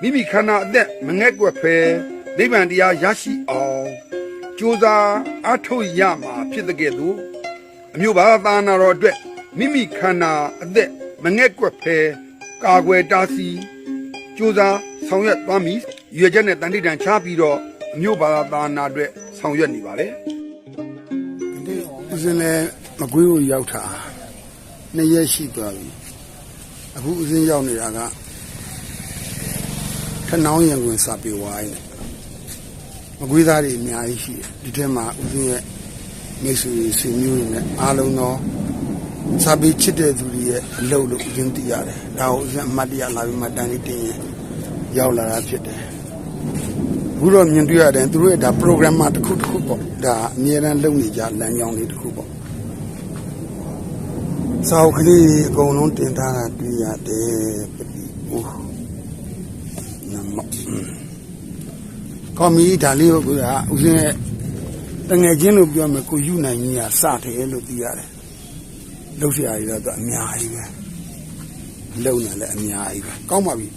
မိမိခန္ဓာအသက်မငဲ့ကွက်ဖဲနိဗ္ဗာန်တရားရရှိအောင်ကြိုးစားအားထုတ်ရမှာဖြစ်တဲ့ကဲ့သို့အမျိုးဘာသာနာတော်အတွက်မိမိခန္ဓာအသက်မငဲ့ကွက်ဖဲကာကွယ်တားဆီးကြိုးစားဆောင်ရွက်သွားမည်ရွေချက်နဲ့တန်တိတန်ချပြီးတော့အမျိုးဘာသာနာအတွက်ဆောင်ရွက်နေပါလေဒီဦးစင်းလည်းမကွေးကိုရောက်တာနှစ်ရက်ရှိသွားပြီအခုဦးစင်းရောက်နေတာက ထနောင်းရင်ဝင်စာပေဝိုင်းနဲ့မကွေးသားတွေအများကြီးရှိတယ်ဒီထဲမှာဦးဇင်းရဲ့မိတ်ဆွေဆွေမျိုးတွေနဲ့အားလုံးသောစာပေချစ်တဲ့သူတွေရဲ့အလုပ်လို့ဦးဇင်းသိရတယ်ဒါကိုဦးဇင်းအမှတ်တရလာပြီးမှတန်လေးတင်ရင်ရောက်လာတာဖြစ်တယ်အခုတော့မြင်တွေ့ရတယ်သူတို့ရဲ့ဒါ program မှာတစ်ခုတစ်ခုပေါ့ဒါအမြဲတမ်းလုပ်နေကြလမ်းကြောင်းလေးတစ်ခုပေါ့စာအုပ်ကလေးအကုန်လုံးတင်ထားတာတွေ့ရတယ်ပတိအိုး နမကောမီဒါလေးကိုကဦးစင်းရဲ့တငယ်ချင်းလို့ပြောမယ်ကိုယူနိုင်ကြီးကစတယ်လို့သိရတယ်လှုပ်ရှားရည်တော့အများကြီးပဲလုံနေလည်းအများကြီးပဲကောင်းပါပြီ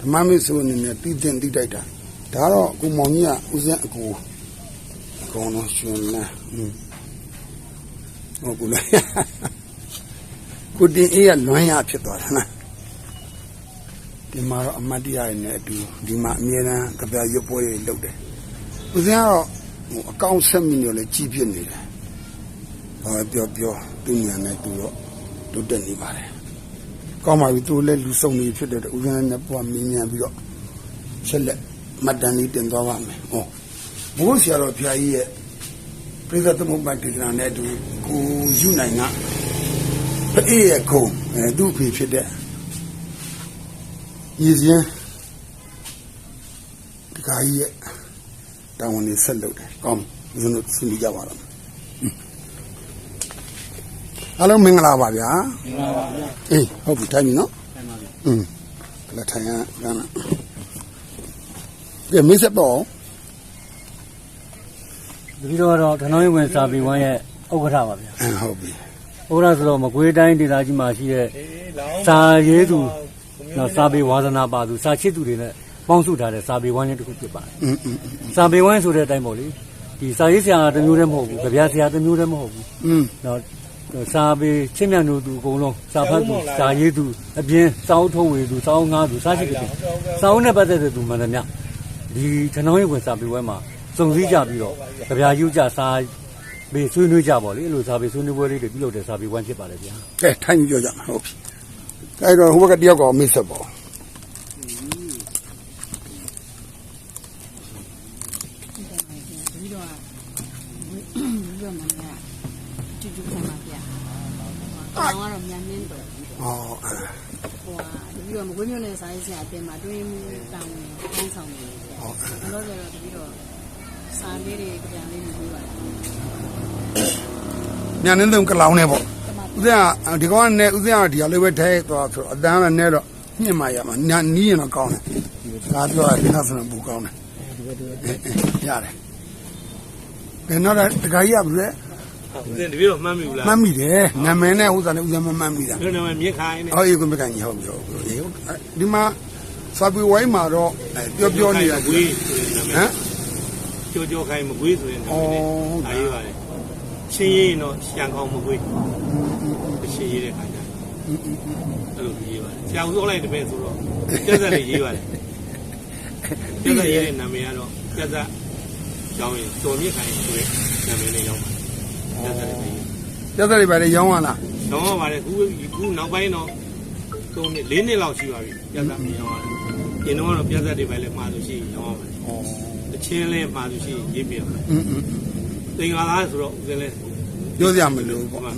ဓမ္မမစ်ဆိုအနေနဲ့တည်တင်တည်တိုက်တာဒါတော့ကိုမောင်ကြီးကဦးစင်းအကူအကောင်တော့ရှင်လာဟုတ်ကူလားကိုတင်အေးကလွမ်းရဖြစ်သွားတယ်နော် ဒီမှာတော့အမတ်တရားရည်နဲ့အတူဒီမှာအမြဲတမ်းကြပြရွတ်ပွဲတွေလုပ်တယ်။ဦးဇင်းကတော့ဟိုအကောင့်ဆက်မီနေလည်းကြီးပြစ်နေတယ်။ဘာပြောပြောသူ့ဉာဏ်နဲ့သူတော့တိုးတက်နေပါတယ်။ကောင်းပါပြီသူလည်းလူစုံနေဖြစ်တဲ့အတွက်ဦးဇင်းနဲ့ပွားမင်းမြန်ပြီးတော့ဆက်လက်မှတ်တမ်းလေးတင်သွားပါမယ်။ဟောဘိုးဆရာတော်ဘုရားကြီးရဲ့ပြိဿသမုပ္ပါဒေသနာနဲ့အတူကိုယူနိုင်ကဖအေးရဲ့ခုံအဲသူ့ဖေဖြစ်တဲ့ ရည်စင်းဒီကကြီးရဲ့တောင်းဝန်နေဆက်လုပ်တယ်ကောင်းပြီဦးဇင်းတို့ဆွေးနွေးကြပါတော့အားလုံးမင်္ဂလာပါဗျာမင်္ဂလာပါဗျာအေးဟုတ်ပြီထိုင်ပြီနော်ထိုင်ပါပြီอืมလက်ထိုင်ရကန်းလားကဲမင်းဆက်တော့တတိတော့တော့ဓနောင်းဝင်စာပေဝမ်းရဲ့ဥက္ကဋ္ဌပါဗျာအဲဟုတ်ပြီဥက္ကဋ္ဌဆိုတော့မကွေးတိုင်းဒေသကြီးမှာရှိတဲ့စာရေးသူ နောက်စာပေဝါသနာပါသူစာချစ်သူတွေနဲ့ပေါင်းစုထားတဲ့စာပေဝိုင်းလေးတစ်ခုဖြစ်ပါတယ်စာပေဝိုင်းဆိုတဲ့အတိုင်းပေါ့လေဒီစာရေးဆရာတစ်မျိုးတည်းမဟုတ်ဘူးကြပြဆရာတစ်မျိုးတည်းမဟုတ်ဘူးနော်စာပေချင်းမြတ်တို့သူအကုန်လုံးစာဖတ်သူစာရေးသူအပြင်စာအုပ်ထုတ်ဝေသူစာအုပ်ငားသူစာရှိသူစာအုပ်နဲ့ပတ်သက်တဲ့သူမှန်တယ်များဒီခဏောင်းရေးဝင်စာပေဝဲမှာစုံစည်းကြပြီးတော့ကြပြယူကြစာပေဆွေးနွေးကြပါလေအဲ့လိုစာပေဆွေးနွေးပွဲလေးတွေပြုလုပ်တဲ့စာပေဝမ်းဖြစ်ပါလေဗျာကဲထိုင်ကြကြမှာဟုတ်ပြီ အဲတော့ဟိုဘက်ကတယောက်ကမင်းဆက်ပေါ့ပြီးတော့ပြီးတော့မင်းကတူတူခံပါဗျာ။ကောင်ကတော့မြန်နှင်းတော့ဩအဲဟိုဟာပြီးတော့မကွေးမျိုးနဲ့စာရေးဆရာအပြင်မှာတွင်းမှုတောင်းဝင်ပေါင်းဆောင်နေတယ်ဗျာ။ဘလို့လဲတော့ပြီးတော့စာလေးတွေကြံလေးတွေပြီးပါတယ်ညာနေသုံးကလောင်းနေပေါ့ ဦးဇင်းကဒီကောင်ကနဲ့ဦးဇင်းကဒီအလေးပဲထဲသွားဆိုတော့အတန်းလည်းနဲ့တော့ညှင့်မှရမှာညာနီးရင်တော့ကောင်းတယ်။ဒါပြောရင်ဒီနောက်ဆိုတော့ပူကောင်းတယ်။ရတယ်။ဘယ်တော့တခါကြီးကဘယ်လဲဦးဇင်းတပည့်တော့မှတ်မိဘူးလားမှတ်မိတယ်။နာမည်နဲ့ဥစ္စာနဲ့ဦးဇင်းမမှတ်မိတာဒီနာမည်မြင့်ခိုင်းနေ။ဟောအေးကိုမကန်ကြီးဟုတ်ပြီဟုတ်ပြီ။ဒီမှာစာပေဝိုင်းမှာတော့ပြောပြောနေတာဝေးဆိုရင်နာမည်ဟမ်ကြောကြောခိုင်းမကွေးဆိုရင်နာမည်ဩနဲ့အားရပါတယ်ချင်းရင်းတော့ရှံကောင်းမကွေး ချင်းရတဲ့ခါကျအဲ့လိုရေးပါတယ်ဆရာဦးစောလိုက်တပည့်ဆိုတော့ပြက်ဆက်လေးရေးပါတယ်ပြက်ဆက်ရေးတဲ့နာမည်ကတော့ပြက်ဆက်ကျောင်းရင်တော်မြင့်ခိုင်းဆိုတဲ့နာမည်နဲ့ရောက်ပါတယ်ပြက်ဆက်လေးရေးပြဿနာတွေပါလေရောင်းရလားတော့ပါတယ်ခုခုနောက်ပိုင်းတော့သုံးနှစ်၄နှစ်လောက်ရှိပါပြီပြဿနာမရောရတယ်။ဒီတော့ကတော့ပြဿနာတွေပဲလည်းမှားလို့ရှိရင်ရောပါတယ်။တချင်းလည်းမှားလို့ရှိရင်ရေးပြပါမယ်อืม။သင်္ကာလားဆိုတော့ဦးဇင်းလည်းပြောစရာမလိုဟိုပေါ့မှာ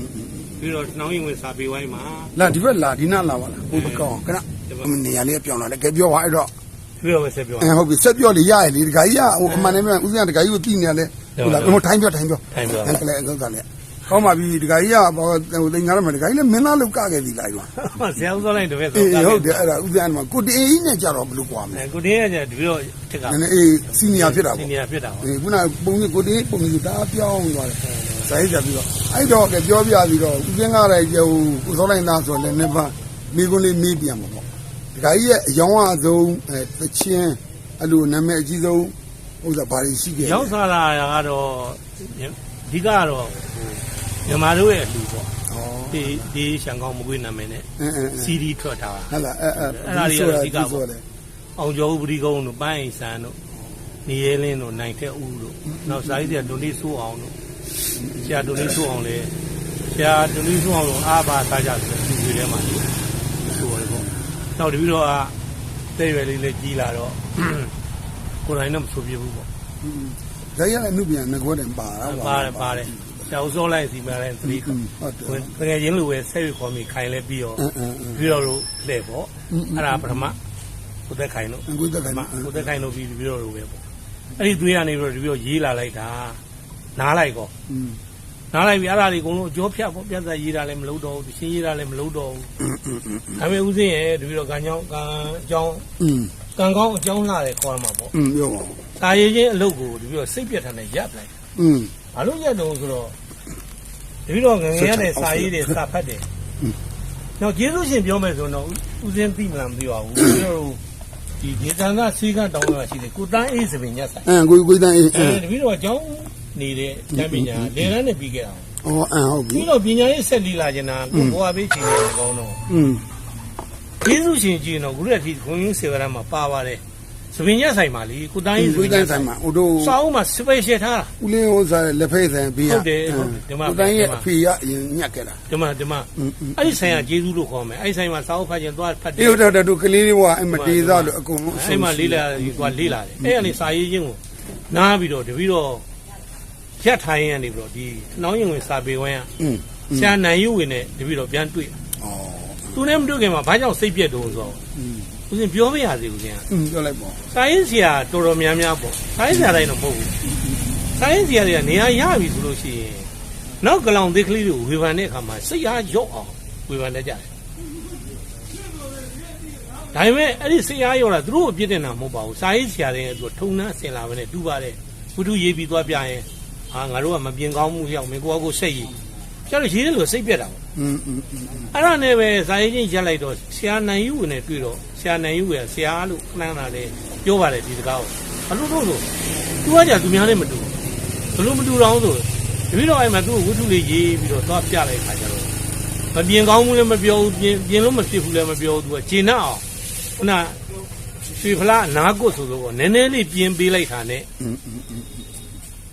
ပြီးတော့နှောင်းရင်ဝင်စာပေဝိုင်းမှာလာဒီဘက်လာဒီနားလာပါလားဟိုဘက်ကောင်းခဏနေရာလေးပြောင်းလာတယ်ကဲပြောပါအဲ့တော့ပြီးတော့ပဲဆက်ပြောအဲဟုတ်ပြီဆက်ပြောလေရရလေဒကာကြီးကဟိုအမှန်တည်းမှဦးစင်းကဒကာကြီးကိုသိနေရလဲဟုတ်လားဟိုထိုင်းပြောထိုင်းပြောထိုင်ပြောအဲ့ကလေးဥစ္စာလေ ကောင်းပါပြီဒကာကြီးကဟိုတင်ကားမှာဒကာကြီးလည်းမင်းသားလောက်ကခဲ့ပြီလိုက်ပါဆရာဦးစောလိုက်တပည့်ဆိုအေးဟုတ်တယ်အဲ့ဒါဦးစင်းကကိုတေးကြီးနဲ့ကြတော့ဘယ်လိုကွာမလဲအဲကိုတင်းရဲ့တပည့်တော့ထက်ကနည်းနည်းအေးစီနီယာဖြစ်တာစီပေါ့နီယာဖြစ်တာပေါ့အေးခုနပုံကြီးကိုတေးပုံကြီးဒါပြောင်းသွားတယ်ဇာတ်ကြပြီးတော့အဲ့တော့ကပြောပြပြီးတော့ဦးစင်းကလည်းဟိုကိုစောလိုက်သားဆိုလည်းနှစ်ပါးမိကုန်းလေးမေးပြန်မှာပေါ့ဒကာကြီးရဲ့အယောင်းအဆုံးအဲတချင်းအဲ့လိုနာမည်အကြီးဆုံးဥစ္စာဘာတွေရှိခဲ့လဲရောက်စားလာတာကတော့အဓိကကတော့ဟို မြန်မာတို့ရဲ့အလူပေါ့ဩဒီဒီရှန်ကောင်းမကွေးနာမည်နဲ့အင်းအင်းစီဒီထွက်ထားတာဟဲ့လားအဲအဲအဲ့ဒါတွေကတော့အဓိကပေါ့ဆိုတယ်အောင်ကျော်ဦးပရိကုန်းတို့ပန်းအိမ်ဆန်တို့နေရဲလင်းတို့နိုင်ထက်ဦးတို့နောက်စာရေးဆရာဒွန်လေးဆိုးအောင်တို့ဆရာဒွန်လေးဆိုးအောင်လည်းဆရာဒွန်လေးဆိုးအောင်တို့အားပါသားကြဆိုတဲ့လူတွေထဲမှာဆိုရတယ်ပေါ့နောက်တပြီးတော့အာတဲ့ရွယ်လေးလည်းကြီးလာတော့ကိုယ်တိုင်တော့မဆိုပြဘူးပေါ့ဇာတ်ရတဲ့အမှုပြန်ငကွက်တယ်ပါတာပါတယ်ပါတယ် ဆရာဦးစောလိုက်စီမံလိုက်သတိ ဟုတ်တယ် တကယ်ချင်းလိုပဲဆက်ရွခေါ်မိခိုင်လဲပြီးတော့ အင်းအင်းအင်း ပြီးတော့လို့လှည့်ပေါ့အဲ့ဒါပထမကိုသက်ခိုင်တို့ အခုတက်ခိုင်း မကိုသက်ခိုင်တို့ပြီးပြီးတော့လို့ပဲပေါ့အဲ့ဒီသွေးကနေပြီးတော့ပြီးတော့ရေးလာလိုက်တာနားလိုက်ကော อืม နားလိုက်ပြီးအဲ့ဒါတွေအကုန်လုံးအကျော်ဖြတ်ပေါ့ပြတ်သက်ရေးတာလည်းမလုပ်တော့ဘူးရှင်းရေးတာလည်းမလုပ်တော့ဘူးဒါပေမဲ့ဦးစင်းရဲ့တပြီးတော့ကံကြောင်းကံအကြောင်း อืม ကံကောင်းအကြောင်းလာတယ်ခေါ်မှာပေါ့ อืมပြောပါဦး တာရေးချင်းအလုပ်ကိုတပြီးတော့စိတ်ပြတ်ထန်နဲ့ရပ်လိုက် อืม ဘာလို့ရက်တော့ဆိုတော့တပြီးတော့ငငယ်ရတဲ့စာရေးတွေစာဖတ်တယ်။နောက်ကျေးဇူးရှင်ပြောမယ်ဆိုတော့ဦးစင်းသိမလားမသိပါဘူး။ပြီးတော့ဒီဒေသနာစီကတောင်းလာရှိတယ်ကိုတန်းအေးစပင်ညက်ဆိုင်အင်းကိုကိုတန်းအေးအဲတပြီးတော့အကြောင်းနေတဲ့ဉာဏ်ပညာလေလန်းနဲ့ပြီးခဲ့တာဩအင်းဟုတ်။ပြီပြီးတော့ပညာရေးဆက်လီလာကျင်တာကိုဘွားပေးချင်တယ်ကောင်းတော့อืมကျေးဇူးရှင်ကြည့်တော့ခုရက်ထိခွန်ရင်းစေဝရမှာပါပါတယ်။ သပင်ရက်ဆိုင်မှာလေကိုတိုင်းကိုတိုင်းဆိုင်မှာဟိုတို့စောင်းမှာ special ထားတာဦးလင်းဟိုစားလက်ဖက်ဆိုင်ဘေးဟုတ်တယ်ဒီမှာကိုတိုင်းရဲ့အဖေကအရင်ညက်ခဲ့တာဒီမှာဒီမှာအဲ့ဒီဆိုင်ကဂျေဇူးလို့ခေါ်မယ်အဲ့ဒီဆိုင်မှာစောင်းဖတ်ရင်သွားဖတ်တယ်ဟုတ်တယ်တို့ကလေးလေးဘွားအဲ့မတေးစားလို့အကုန်လုံးအဲ့မှာလေးလာသွားလေးလာတယ်အဲ့ကနေစာရေးချင်းကိုနားပြီးတော့တပီတော့ရက်ထိုင်းရနေပြီးတော့ဒီနှောင်းရင်ဝင်စာပေဝင်းကဆရာနိုင်ယူဝင်နဲ့တပီတော့ပြန်တွေ့ဩသူနဲ့မတွေ့ခင်မှာဘာကြောင့်စိတ်ပြက်တုံးဆိုတော့ ဦးစင်ပြောမရသေးဘူးခင်ဗျာอืมပြောလိုက်ပေါ့စာရေးဆရာတော်တော်များများပေါ့စာရေးဆရာတိုင်းတော့မဟုတ်ဘူးစာရေးဆရာတွေကနေရာရပြီဆိုလို့ရှိရင်နောက်ကလောင်သေးကလေးတွေကိုဝေဖန်တဲ့အခါမှာစိတ်အားရော့အောင်ဝေဖန်တတ်ကြတယ်ဒါပေမဲ့အဲ့ဒီဆရာရောတာသူတို့အပြစ်တင်တာမဟုတ်ပါဘူးစာရေးဆရာတွေကသူထုံနှန်းဆင်လာပဲနဲ့တူပါတယ်ဘုသူရေးပြီးသွားပြရင်ဟာငါတို့ကမပြင်ကောင်းမှုရောက်မင်းကိုယ့်ကိုယ်စိ တ်ရေးကျတော့ရေးတယ်လို့စိတ်ပြက်တာပေါ့ อืมอืมอืม အဲ့ဒါနဲ့ပဲစာရေးချင်းရက်လိုက်တော့ဆရာနိုင်ယူဝင်နဲ့တွေ့တော့ဆရာနိုင်ယူကဆရာလို့ခဏခဏလေးပြောပါတယ်ဒီစကားကိုဘလို့လို့ဆိုသူကကြာသူများနဲ့မတူဘလို့မတူတော့ဆိုတပည့်တော်အဲ့မှာသူ့ဝတ္ထုလေးရေးပြီးတော့သွားပြလိုက်ခါကြတော့မပြင်ကောင်းမှုလည်းမပြောဘူးပြင်ပြင်လို့မဖြစ်ဘူးလည်းမပြောဘူးသူကဂျင်းနဲ့အောင်ခုနရွှေဖလားနားကွတ်ဆိုတော့နည်းနည်းလေးပြင်ပေးလိုက်တာနဲ့ อืมอืมอืม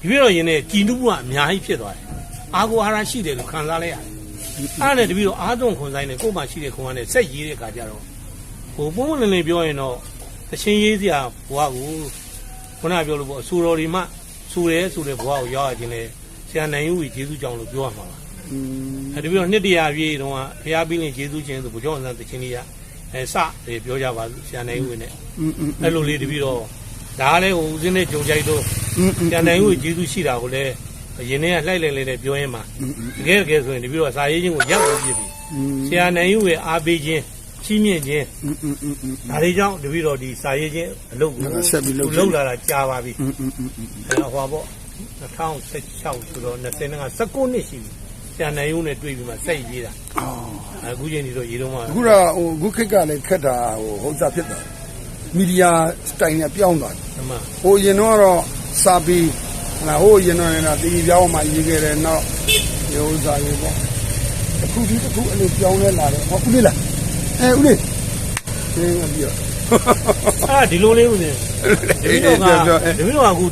ဒီပြတော့ရင်လည်းကြည်နုမှုကအများကြီးဖြစ်သွားတယ် အာကိုအာရရှိတယ်လို့ခံစားလိုက်ရတယ်အဲ့နဲ့တပီတော့အာသွန်ခွန်ဆိုင်နဲ့ကို့မှာရှိတဲ့ခွန်ကနဲ့ဆက်ရေးတဲ့ခါကျတော့ဟိုပုံမလင်းလင်းပြောရင်တော့တချင်းရေးစရာဘွားကိုခုနပြောလို့ပေါ့အဆူတော်ဒီမှဆူတယ်ဆိုတဲ့ဘွားကိုရောက်ရခြင်းလေဆရာနိုင်ဦးကြီးဂျေစုကြောင့်လို့ပြောရမှာပါအဲတပီတော့နှစ်တရာပြည့်တုန်းကဘုရားပြီးရင်ဂျေစုချင်းဆိုဘုရားဆန်တချင်းလေးရအဲစတယ်ပြောကြပါဆရာနိုင်ဦးနဲ့အဲ့လိုလေးတပီတော့ဒါလည်းဟိုဦးစင်းနဲ့ကြုံကြိုက်တော့ဆရာနိုင်ဦးကြီးဂျေစုရှိတာကိုလည်း အရင်ကလှိုက်လည်လေးနဲ့ပြောရင်းမှာတကယ်တကယ်ဆိုရင်တပြီးတော့စာရေးချင်းကိုရောက်ပြီးဖြစ်ပြီဆရာနိုင်ယူရဲ့အားပေးခြင်းချီးမြှင့်ခြင်းဒါတွေကြောင့်တပြီးတော့ဒီစာရေးချင်းအလုပ်ကိုဆက်ပြီးလုပ်လာတာကြာပါပြီအဲ့တော့ဟောပေါ့2016ဆိုတော့25 19နှစ်ရှိပြီဆရာနိုင်ယူနဲ့တွေ့ပြီးမှစိတ်ရေးတာအခုချိန်ဒီတော့ရေးတော့မှအခုတော့ဟိုအခုခေတ်ကလည်းခက်တာဟိုဟုတ်စားဖြစ်တာမီဒီယာစတိုင်နဲ့ပြောင်းသွားတယ်မှန်ဟိုရင်တော့စာပြီး ဟလာဟိုရင်တော့လည်းတီဗီပြောင်းမှရေးခဲ့တယ်နောက်ဒီဥစ္စာတွေပေါ့အခုဒီတစ်ခုအဲ့လိုပြောင်းလဲလာတယ်ဟောဦးလေးလားအဲဦးလေးသင်ကပြီးတော့အာဒီလိုလေးဦးနေတပြီးတော့ကတပြီးတော့ကအခု